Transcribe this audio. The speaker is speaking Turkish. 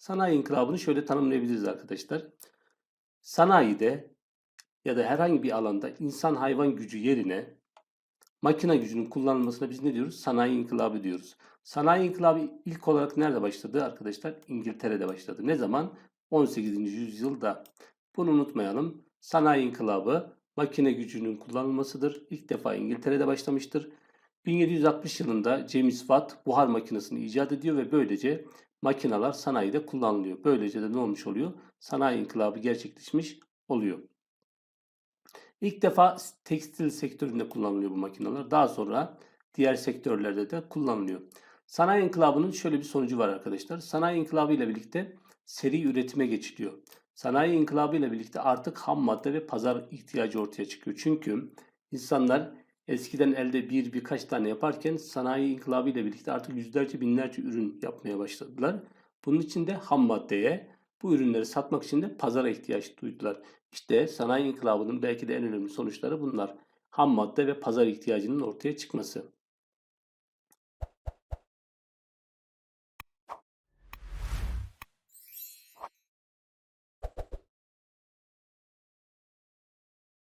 Sanayi inkılabını şöyle tanımlayabiliriz arkadaşlar. Sanayide ya da herhangi bir alanda insan hayvan gücü yerine makine gücünün kullanılmasına biz ne diyoruz? Sanayi inkılabı diyoruz. Sanayi inkılabı ilk olarak nerede başladı arkadaşlar? İngiltere'de başladı. Ne zaman? 18. yüzyılda. Bunu unutmayalım. Sanayi inkılabı makine gücünün kullanılmasıdır. İlk defa İngiltere'de başlamıştır. 1760 yılında James Watt buhar makinesini icat ediyor ve böylece makineler sanayide kullanılıyor. Böylece de ne olmuş oluyor? Sanayi inkılabı gerçekleşmiş oluyor. İlk defa tekstil sektöründe kullanılıyor bu makineler. Daha sonra diğer sektörlerde de kullanılıyor. Sanayi inkılabının şöyle bir sonucu var arkadaşlar. Sanayi inkılabı ile birlikte seri üretime geçiliyor. Sanayi inkılabı ile birlikte artık ham madde ve pazar ihtiyacı ortaya çıkıyor. Çünkü insanlar eskiden elde bir birkaç tane yaparken sanayi inkılabı ile birlikte artık yüzlerce binlerce ürün yapmaya başladılar. Bunun için de ham maddeye bu ürünleri satmak için de pazara ihtiyaç duydular. İşte sanayi inkılabının belki de en önemli sonuçları bunlar. Ham madde ve pazar ihtiyacının ortaya çıkması.